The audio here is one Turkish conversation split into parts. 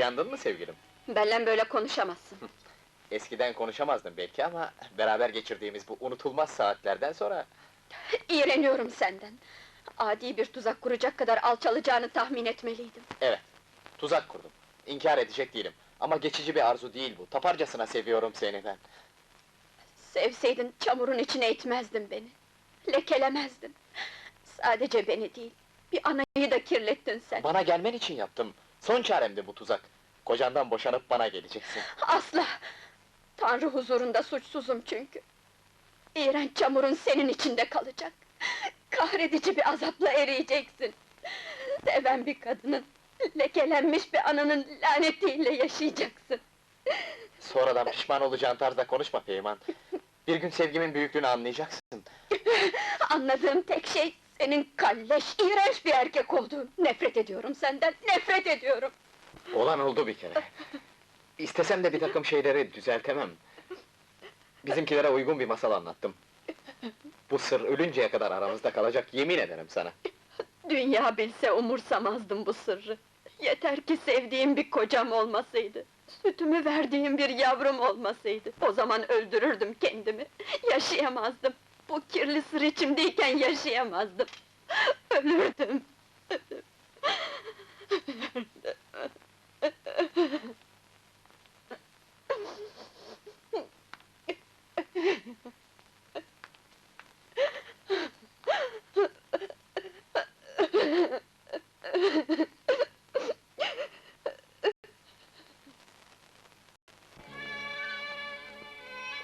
Uyandın mı sevgilim? Benle böyle konuşamazsın. Eskiden konuşamazdın belki ama... ...beraber geçirdiğimiz bu unutulmaz saatlerden sonra... İğreniyorum senden. Adi bir tuzak kuracak kadar alçalacağını tahmin etmeliydim. Evet, tuzak kurdum. İnkar edecek değilim. Ama geçici bir arzu değil bu. Taparcasına seviyorum seni ben. Sevseydin çamurun içine itmezdin beni. Lekelemezdin. Sadece beni değil, bir anayı da kirlettin sen. Bana gelmen için yaptım. Son çaremdi bu tuzak. Kocandan boşanıp bana geleceksin. Asla! Tanrı huzurunda suçsuzum çünkü. İğrenç çamurun senin içinde kalacak. Kahredici bir azapla eriyeceksin. Seven bir kadının, lekelenmiş bir ananın lanetiyle yaşayacaksın. Sonradan pişman olacağın tarzda konuşma Peyman. Bir gün sevgimin büyüklüğünü anlayacaksın. Anladığım tek şey, senin kalleş, iğrenç bir erkek olduğun. Nefret ediyorum senden, nefret ediyorum! Olan oldu bir kere. İstesem de bir takım şeyleri düzeltemem. Bizimkilere uygun bir masal anlattım. Bu sır ölünceye kadar aramızda kalacak, yemin ederim sana. Dünya bilse umursamazdım bu sırrı. Yeter ki sevdiğim bir kocam olmasaydı. Sütümü verdiğim bir yavrum olmasaydı. O zaman öldürürdüm kendimi. Yaşayamazdım. Bu kirli sır içimdeyken yaşayamazdım. Ölürdüm.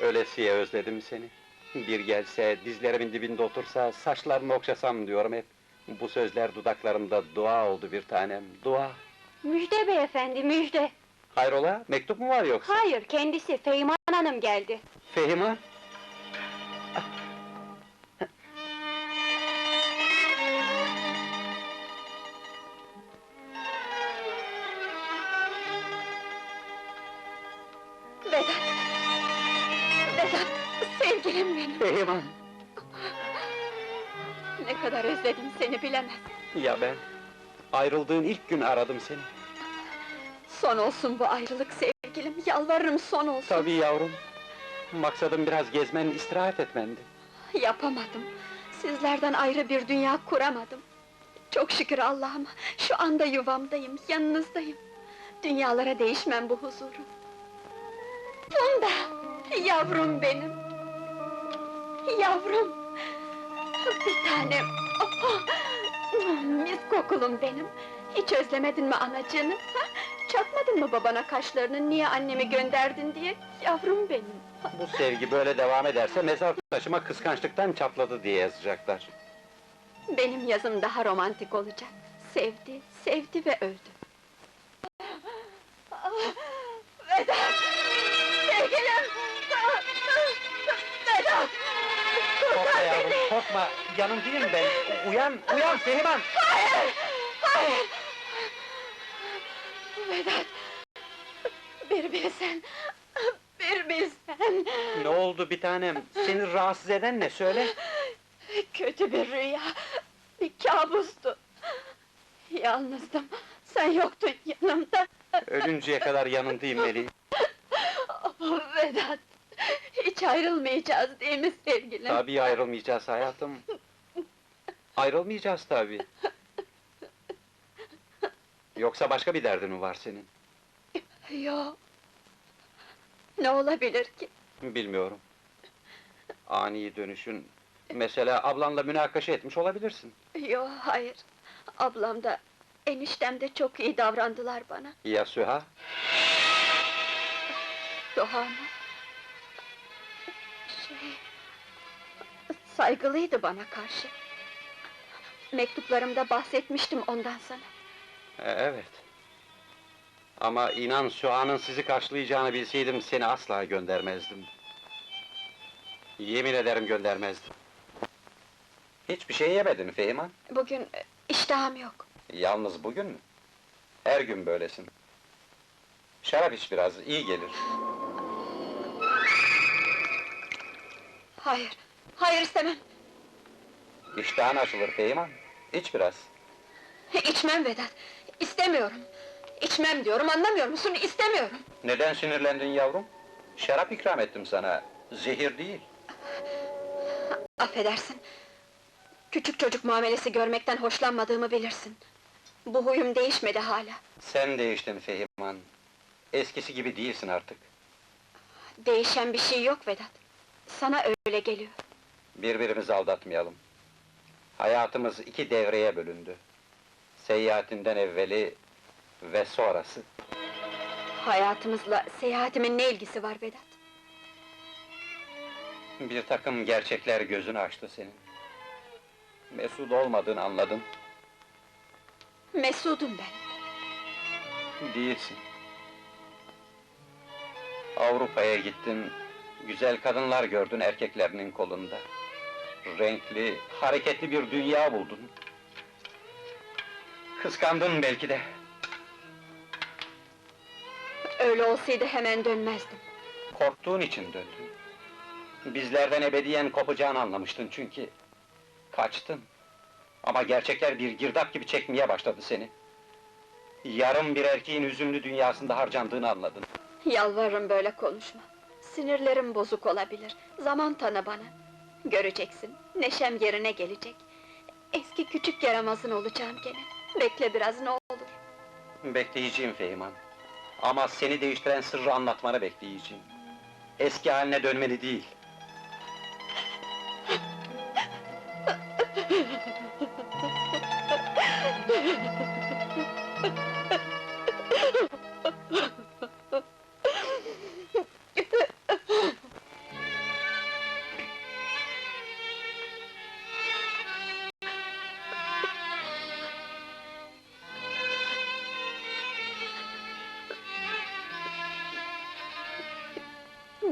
Ölesiye özledim seni. Bir gelse, dizlerimin dibinde otursa, saçlarını okşasam diyorum hep. Bu sözler dudaklarımda dua oldu bir tanem, dua. Müjde beyefendi, müjde. Hayrola, mektup mu var yoksa? Hayır, kendisi Feyman Hanım geldi. Fehima? Kadar özledim seni bilemez. Ya ben? Ayrıldığın ilk gün aradım seni. Son olsun bu ayrılık sevgilim, yalvarırım son olsun. Tabii yavrum. Maksadım biraz gezmen, istirahat etmendi. Yapamadım. Sizlerden ayrı bir dünya kuramadım. Çok şükür Allah'ıma, şu anda yuvamdayım, yanınızdayım. Dünyalara değişmem bu huzuru. Funda! Yavrum benim! Yavrum! Bir tanem! Oh! Mis kokulum benim! Hiç özlemedin mi anacığını? Ha? Çatmadın mı babana kaşlarını, niye annemi gönderdin diye? Yavrum benim! Bu sevgi böyle devam ederse mezar taşıma kıskançlıktan çatladı diye yazacaklar. Benim yazım daha romantik olacak. Sevdi, sevdi ve öldü. Korkma. Yanındayım ben. Uyan, uyan Fehman! Hayır! Hayır! Vedat! Bir bilsen! Bir bilsen! Ne oldu bir tanem? Seni rahatsız eden ne söyle? Kötü bir rüya, bir kabustu. Yalnızdım, sen yoktun yanımda. Ölünceye kadar yanındayım Melih. Oh, Vedat, hiç ayrılmayacağız değil mi sevgilim? Tabii ayrılmayacağız hayatım. Ayrılmayacağız tabii. Yoksa başka bir derdin mi var senin? Yo. Ne olabilir ki? Bilmiyorum. Ani dönüşün... Mesela ablanla münakaşa etmiş olabilirsin. Yo, hayır. Ablam da, eniştem de çok iyi davrandılar bana. Ya Süha? Doğa mı? Saygılıydı bana karşı. Mektuplarımda bahsetmiştim ondan sana. E, evet. Ama inan Süha'nın sizi karşılayacağını bilseydim seni asla göndermezdim. Yemin ederim göndermezdim. Hiçbir şey yemedin Fehima. Bugün e, iştahım yok. Yalnız bugün mü? Her gün böylesin. Şarap iç biraz, iyi gelir. Hayır, hayır istemem. İştahın açılır Fehima. İç biraz. İçmem Vedat, istemiyorum. İçmem diyorum, anlamıyor musun? İstemiyorum! Neden sinirlendin yavrum? Şarap ikram ettim sana, zehir değil. Affedersin. Küçük çocuk muamelesi görmekten hoşlanmadığımı bilirsin. Bu huyum değişmedi hala. Sen değiştin Fehiman. Eskisi gibi değilsin artık. Değişen bir şey yok Vedat. Sana öyle geliyor. Birbirimizi aldatmayalım. Hayatımız iki devreye bölündü. Seyahatinden evveli ve sonrası. Hayatımızla seyahatimin ne ilgisi var Vedat? Bir takım gerçekler gözünü açtı senin. Mesut olmadığını anladın. Mesudum ben. Değilsin. Avrupa'ya gittin, güzel kadınlar gördün erkeklerinin kolunda. Renkli, hareketli bir dünya buldun. Kıskandın belki de. Öyle olsaydı hemen dönmezdim. Korktuğun için döndün. Bizlerden ebediyen kopacağını anlamıştın çünkü. Kaçtın. Ama gerçekler bir girdap gibi çekmeye başladı seni. Yarım bir erkeğin üzümlü dünyasında harcandığını anladın. Yalvarırım böyle konuşma. Sinirlerim bozuk olabilir. Zaman tanı bana. Göreceksin, neşem yerine gelecek. Eski küçük yaramazın olacağım gene. Bekle biraz ne olur. Bekleyeceğim Fehiman. Ama seni değiştiren sırrı anlatmanı bekleyeceğim. Eski haline dönmeni değil.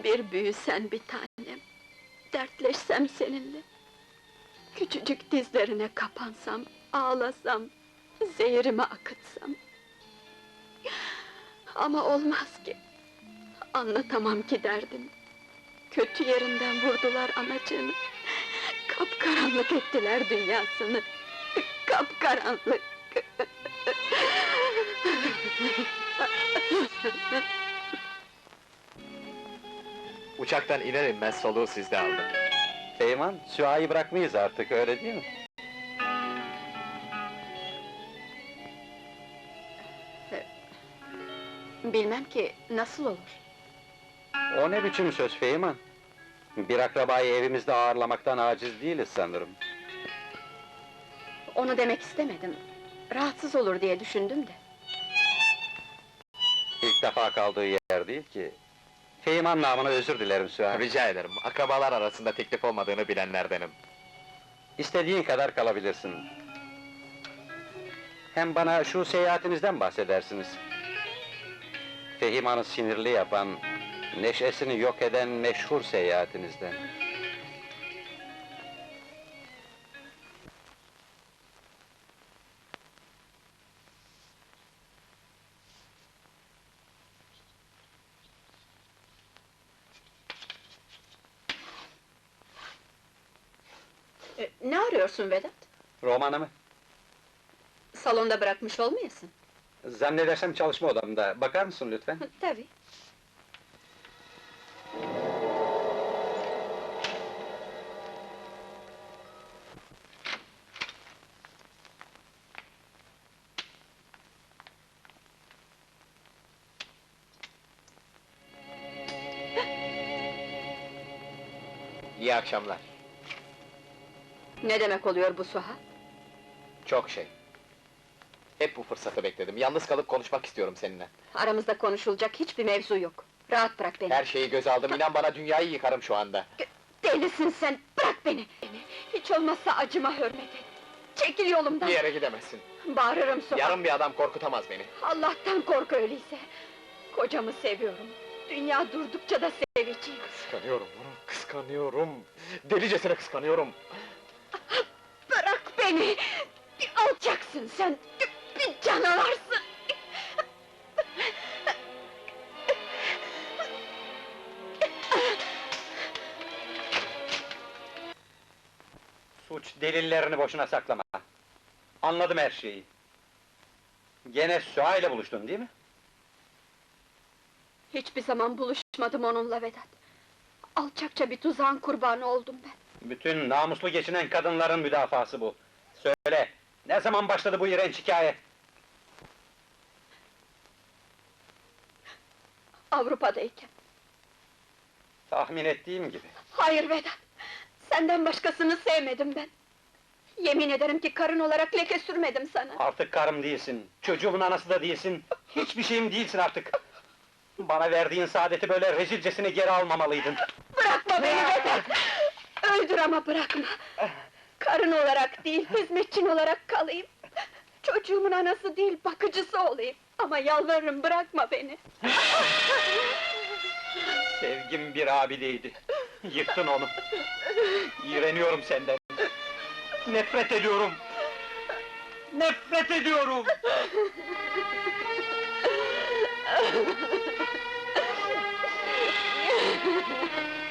Bir büyüsen bir tanem. Dertleşsem seninle. Küçücük dizlerine kapansam, ağlasam, zehirimi akıtsam. Ama olmaz ki. Anlatamam ki derdimi. Kötü yerinden vurdular anacığını. Kapkaranlık ettiler dünyasını. Kapkaranlık. Uçaktan iner inmez soluğu sizde aldım. Fehiman, Süha'yı bırakmayız artık, öyle değil mi? Bilmem ki nasıl olur. O ne biçim söz Fehiman? Bir akrabayı evimizde ağırlamaktan aciz değiliz sanırım. Onu demek istemedim. Rahatsız olur diye düşündüm de. İlk defa kaldığı yer değil ki. Fehiman namına özür dilerim Süha. Rica ederim, akrabalar arasında teklif olmadığını bilenlerdenim. İstediğin kadar kalabilirsin. Hem bana şu seyahatinizden bahsedersiniz. Fehiman'ı sinirli yapan, neşesini yok eden meşhur seyahatinizden. Ne arıyorsun Vedat? Romanımı, Salonda bırakmış olmayasın. zannedersem çalışma odamda. Bakar mısın lütfen? Tabii. İyi akşamlar. Ne demek oluyor bu Suha? Çok şey. Hep bu fırsatı bekledim. Yalnız kalıp konuşmak istiyorum seninle. Aramızda konuşulacak hiçbir mevzu yok. Rahat bırak beni. Her şeyi göze aldım, inan bana dünyayı yıkarım şu anda. Delisin sen, bırak beni! Hiç olmazsa acıma hürmet et. Çekil yolumdan! Bir yere gidemezsin. Bağırırım Suha! Yarım bir adam korkutamaz beni. Allah'tan kork öyleyse! Kocamı seviyorum. Dünya durdukça da seveceğim. Kıskanıyorum onu, kıskanıyorum. Delicesine kıskanıyorum. Beni! Bir alçaksın sen! Bir canavarsın! Suç delillerini boşuna saklama. Anladım her şeyi. Gene Süha ile buluştun değil mi? Hiçbir zaman buluşmadım onunla Vedat. Alçakça bir tuzağın kurbanı oldum ben. Bütün namuslu geçinen kadınların müdafası bu. Söyle, ne zaman başladı bu iğrenç hikaye? Avrupa'dayken. Tahmin ettiğim gibi. Hayır Vedat! Senden başkasını sevmedim ben. Yemin ederim ki karın olarak leke sürmedim sana. Artık karım değilsin, çocuğumun anası da değilsin, hiçbir şeyim değilsin artık. Bana verdiğin saadeti böyle rezilcesine geri almamalıydın. Bırakma beni Vedat! Öldür ama bırakma! Karın olarak değil, hizmetçin olarak kalayım. Çocuğumun anası değil, bakıcısı olayım. Ama yalvarırım bırakma beni. Sevgim bir abideydi. Yıktın onu. İğreniyorum senden. Nefret ediyorum. Nefret ediyorum.